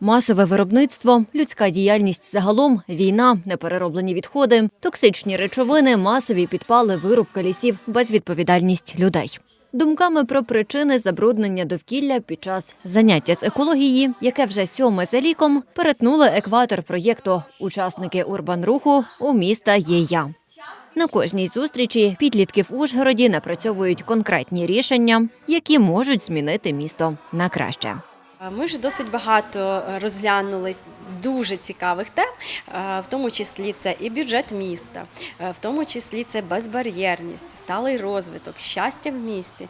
Масове виробництво, людська діяльність загалом, війна, неперероблені відходи, токсичні речовини, масові підпали, вирубка лісів, безвідповідальність людей. Думками про причини забруднення довкілля під час заняття з екології, яке вже сьоме за ліком, перетнули екватор проєкту учасники урбанруху у міста є я. На кожній зустрічі підлітки в Ужгороді напрацьовують конкретні рішення, які можуть змінити місто на краще. Ми вже досить багато е, розглянули дуже цікавих тем, е, в тому числі це і бюджет міста, е, в тому числі це безбар'єрність, сталий розвиток, щастя в місті.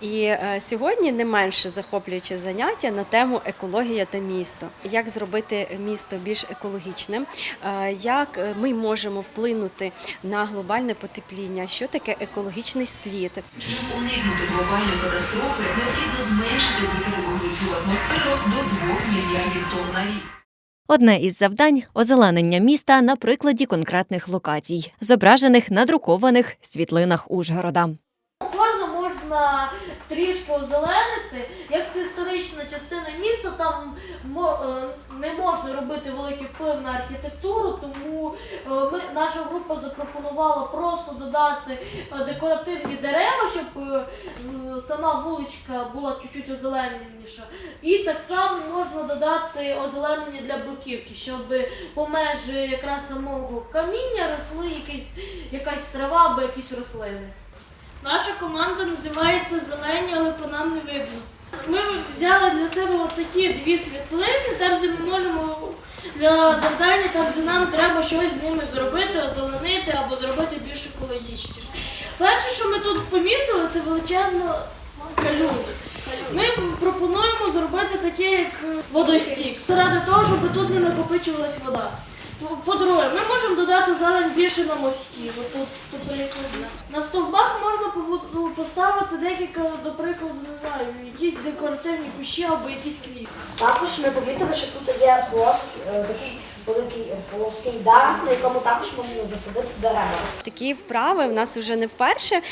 І е, сьогодні не менше захоплююче заняття на тему екологія та місто. Як зробити місто більш екологічним, е, як е, ми можемо вплинути на глобальне потепління, що таке екологічний слід, Щоб уникнути глобальної катастрофи, необхідно зменшити викиди вуглецю в атмосферу до 2 мільярдів тонн на рік. Одне із завдань озеленення міста на прикладі конкретних локацій, зображених на друкованих світлинах Ужгорода. Можна трішки озеленити. Як це історична частина міста, там е, не можна робити великий вплив на архітектуру, тому е, ми, наша група запропонувала просто додати е, декоративні дерева, щоб сама вуличка була чуть-чуть озелененіша. І так само можна додати озеленення для бруківки, щоб по межі якраз самого каміння росли якісь, якась трава або якісь рослини. Наша команда називається Зелені, але по нам не видно. Ми взяли для себе такі дві світлини, там, де ми можемо для завдання, там, де нам треба щось з ними зробити, озеленити або зробити більш екологічніше. Перше, що ми тут помітили, це величезна калюжа. Ми пропонуємо зробити таке, як водостік, заради того, щоб тут не накопичувалась вода. По-друге, ми можемо додати зелень більше на мості. бо Тут, тут прикладно. На стовбах можна побу- поставити декілька, до прикладу, не знаю, якісь декоративні кущі або якісь квіти. Також ми помітили, що тут є плоский, е, такий великий е, плоский дах, на якому також можна засадити дерева. Такі вправи в нас вже не вперше, е,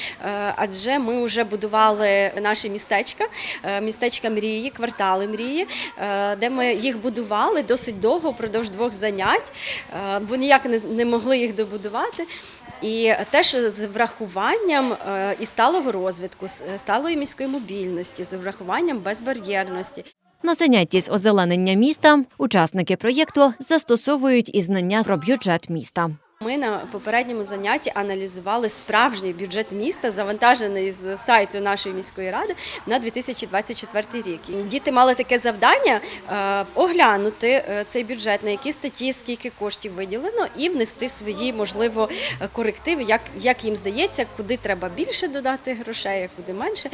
адже ми вже будували наші містечка, е, містечка мрії, квартали мрії, де ми їх будували досить довго, впродовж двох занять, бо ніяк не- могли їх добудувати. І теж з врахуванням і сталого розвитку, сталої міської мобільності, з врахуванням безбар'єрності. На занятті з озеленення міста учасники проєкту застосовують і знання про бюджет міста. Ми на попередньому занятті аналізували справжній бюджет міста, завантажений з сайту нашої міської ради на 2024 рік. Діти мали таке завдання е, оглянути е, цей бюджет, на які статті, скільки коштів виділено, і внести свої, можливо, е, корективи, як, як їм здається, куди треба більше додати грошей, а куди менше.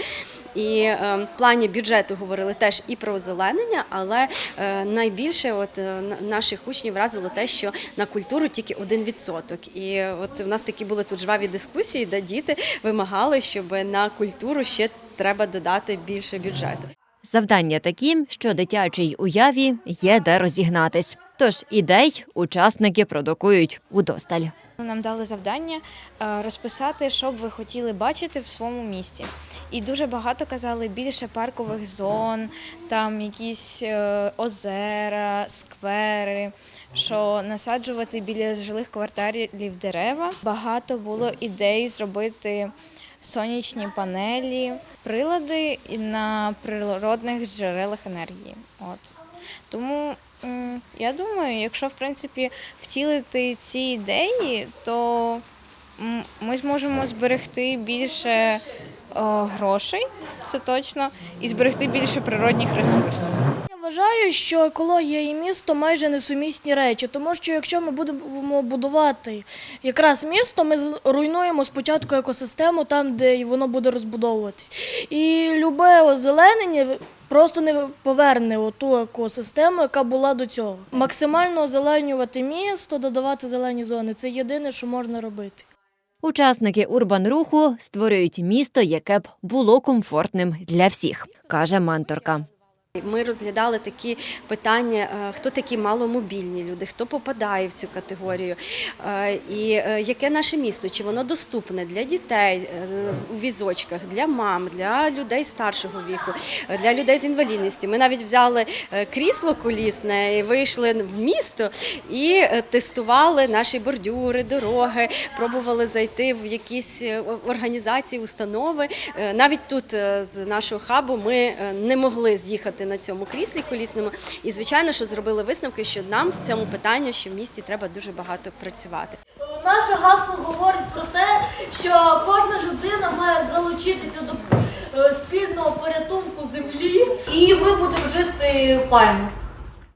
І е, в плані бюджету говорили теж і про озеленення, але е, найбільше от е, на- наших учнів вразило те, що на культуру тільки 1%. І от у нас такі були тут жваві дискусії, де діти вимагали, щоб на культуру ще треба додати більше бюджету. Завдання такі, що дитячій уяві є де розігнатись. Тож ідей учасники продукують удосталь. Нам дали завдання е, розписати, що б ви хотіли бачити в своєму місті. І дуже багато казали більше паркових зон, там якісь е, озера, сквери, що насаджувати біля жилих кварталів дерева. Багато було ідей зробити сонячні панелі, прилади на природних джерелах енергії. От. Тому я думаю, якщо в принципі втілити ці ідеї, то ми зможемо зберегти більше о, грошей, це точно, і зберегти більше природних ресурсів. Вважаю, що екологія і місто майже несумісні речі, тому що якщо ми будемо будувати якраз місто, ми руйнуємо спочатку екосистему там, де воно буде розбудовуватись. І любе озеленення просто не поверне оту екосистему, яка була до цього. Максимально озеленювати місто, додавати зелені зони це єдине, що можна робити. Учасники урбанруху створюють місто, яке б було комфортним для всіх, каже менторка. Ми розглядали такі питання, е, хто такі маломобільні люди, хто попадає в цю категорію, е, і е, яке наше місто, чи воно доступне для дітей у візочках, для мам, для людей старшого віку, для людей з інвалідністю. Ми навіть взяли крісло колісне і вийшли в місто і тестували наші бордюри, дороги, пробували зайти в якісь організації, установи. Навіть тут з нашого хабу ми не могли з'їхати на цьому кріслі колісному. І звичайно, що зробили висновки, що нам в цьому питанні, що в місті треба дуже багато працювати. Наше гасло говорить про те, що кожна людина має залучитися до е, спільного порятунку землі, і ми будемо жити файно.